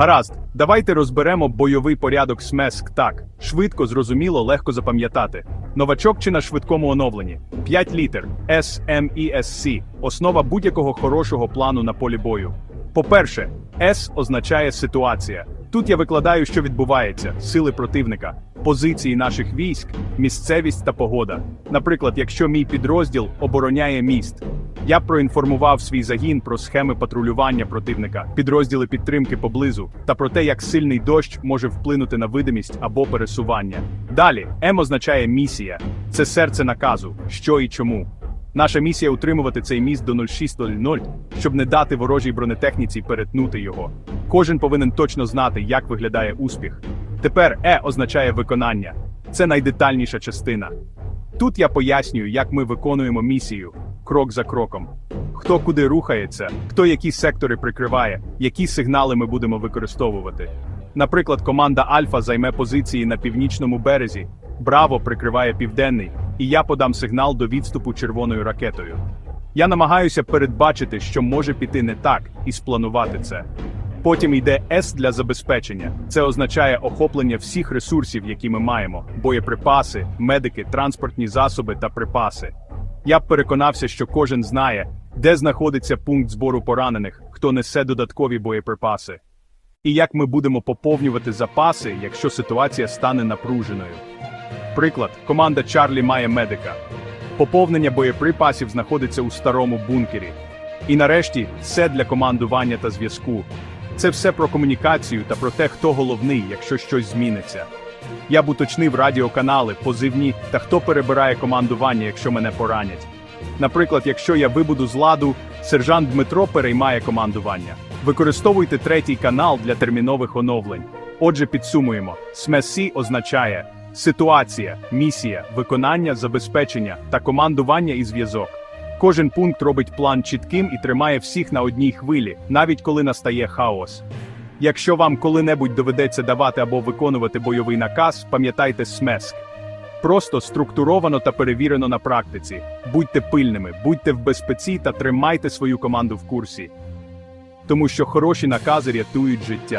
Гаразд, давайте розберемо бойовий порядок СМЕСК так. Швидко, зрозуміло, легко запам'ятати. Новачок чи на швидкому оновленні. 5 літер SMESC – основа будь-якого хорошого плану на полі бою. По-перше, S означає ситуація. Тут я викладаю, що відбувається: сили противника, позиції наших військ, місцевість та погода. Наприклад, якщо мій підрозділ обороняє міст, я проінформував свій загін про схеми патрулювання противника, підрозділи підтримки поблизу та про те, як сильний дощ може вплинути на видимість або пересування. Далі М означає місія, це серце наказу, що і чому. Наша місія утримувати цей міст до 06.00, щоб не дати ворожій бронетехніці перетнути його. Кожен повинен точно знати, як виглядає успіх. Тепер Е означає виконання. Це найдетальніша частина. Тут я пояснюю, як ми виконуємо місію крок за кроком. Хто куди рухається, хто які сектори прикриває, які сигнали ми будемо використовувати. Наприклад, команда Альфа займе позиції на північному березі, Браво прикриває південний, і я подам сигнал до відступу червоною ракетою. Я намагаюся передбачити, що може піти не так, і спланувати це. Потім йде С для забезпечення. Це означає охоплення всіх ресурсів, які ми маємо: боєприпаси, медики, транспортні засоби та припаси. Я б переконався, що кожен знає, де знаходиться пункт збору поранених, хто несе додаткові боєприпаси. І як ми будемо поповнювати запаси, якщо ситуація стане напруженою. Приклад, команда Чарлі має медика. Поповнення боєприпасів знаходиться у старому бункері. І нарешті все для командування та зв'язку. Це все про комунікацію та про те, хто головний, якщо щось зміниться. Я б уточнив радіоканали, позивні та хто перебирає командування, якщо мене поранять. Наприклад, якщо я вибуду з ладу, сержант Дмитро переймає командування. Використовуйте третій канал для термінових оновлень. Отже, підсумуємо: СМЕСІ означає ситуація, місія, виконання, забезпечення та командування і зв'язок. Кожен пункт робить план чітким і тримає всіх на одній хвилі, навіть коли настає хаос. Якщо вам коли-небудь доведеться давати або виконувати бойовий наказ, пам'ятайте СМЕСК. Просто структуровано та перевірено на практиці. Будьте пильними, будьте в безпеці та тримайте свою команду в курсі. Тому що хороші накази рятують життя.